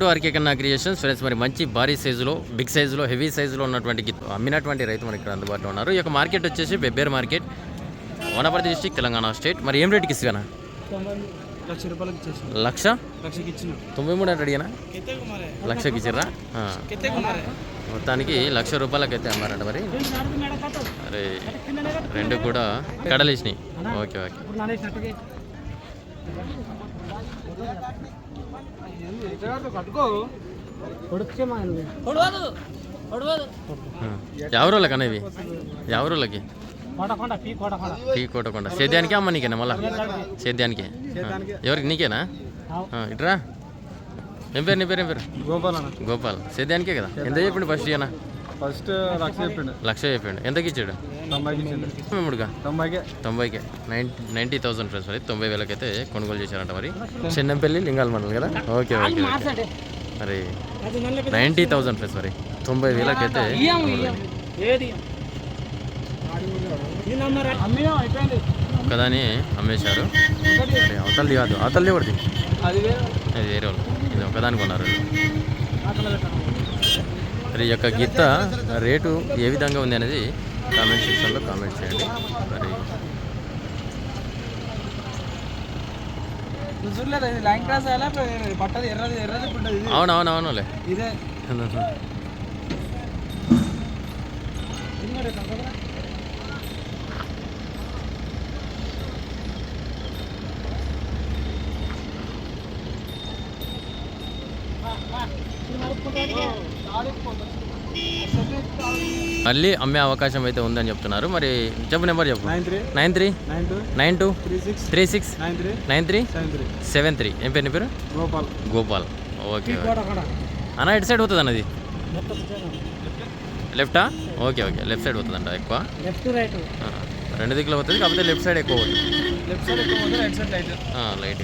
To RK Kanna creations friends మరి మంచి భారీ సైజులో బిగ్ సైజులో హెవీ సైజులో ఉన్నటువంటి అమ్మినటువంటి రైతు మనకి ఇక్కడ అందుబాటులో ఉన్నారు. ఈ యొక్క మార్కెట్ వచ్చేసి బెబ్బేర్ market Wanaparthy district Telangana state. మరి ఏం రేట్కి ఇస్తానా లక్ష తొంభై మూడు అంటే అడిగానా? లక్షకి ఇచ్చిర్రా. మొత్తానికి లక్ష రూపాయలకి అయితే అమ్మారంట మరి. అరే రెండు కూడా కడలేసినాయి. Okay okay. ఎవరోళ్ళకి అనేవి ఎవరోళ్ళకి? కోటకొండ పీ కోటకొండ. టీ కొట్టకుండా సేద్యానికే అమ్మ నీకేనా మళ్ళా? సేద్యానికే. ఎవరికి? నీకేనా? ఇట్రా. ఏం పేరు నీ పేరు ఏం పేరు? గోపాల్ గోపాల్. సేద్యానికే కదా? ఎంత చెప్పిండు ఫస్ట్ ఇయన? ఫస్ట్ లక్ష చెప్పిండు. లక్ష చెప్పిండు. ఎంతకి ఇచ్చాడు? తొంభైకి తొంభైకే. తొంభైకి. నైంటీ నైంటీ థౌసండ్ ఫ్రెండ్స్ మరి. తొంభై వేలకైతే కొనుగోలు చేశారంట మరి. చిన్నంపల్లి లింగాల మండలం కదా? Okay okay okay. మరి నైంటీ థౌసండ్ ఫ్రెండ్స్ మరి. తొంభై వేలకైతే ఏది అయిపోయింది. ఒకదాని అమ్మేశారు. మరి అవతలది కాదు. అవతలది ఎవరిది? అది వేరే వాళ్ళు. ఇది ఒకదాని కొన్నారు. మరి ఈ యొక్క గీత రేటు ఏ విధంగా ఉంది అనేది కామెంట్ సెక్షన్లో కామెంట్ చేయండి. మరి చూడలేదు ఇది మళ్ళీ అమ్మే అవకాశం అయితే ఉందని చెప్తున్నారు. మరి చెప్పు నెంబర్ చెప్పు. Nine three. Nine three. Nine two. Nine two. Three six. Nine three. Nine three. Seven three. ఏం పేరు పేరు? గోపాల్. గోపాల్. ఓకే అన్న ఎటు సైడ్ పోతుంది అన్నది? లెఫ్టా ఓకే ఓకే. లెఫ్ట్ సైడ్ పోతుందంట ఎక్కువ. Left right. ఆ, రెండు దిక్కులు పోతుంది కాకపోతే లెఫ్ట్ సైడ్ ఎక్కువ పోతుంది. లెఫ్ట్ సైడ్ ఎక్కువ లైట్.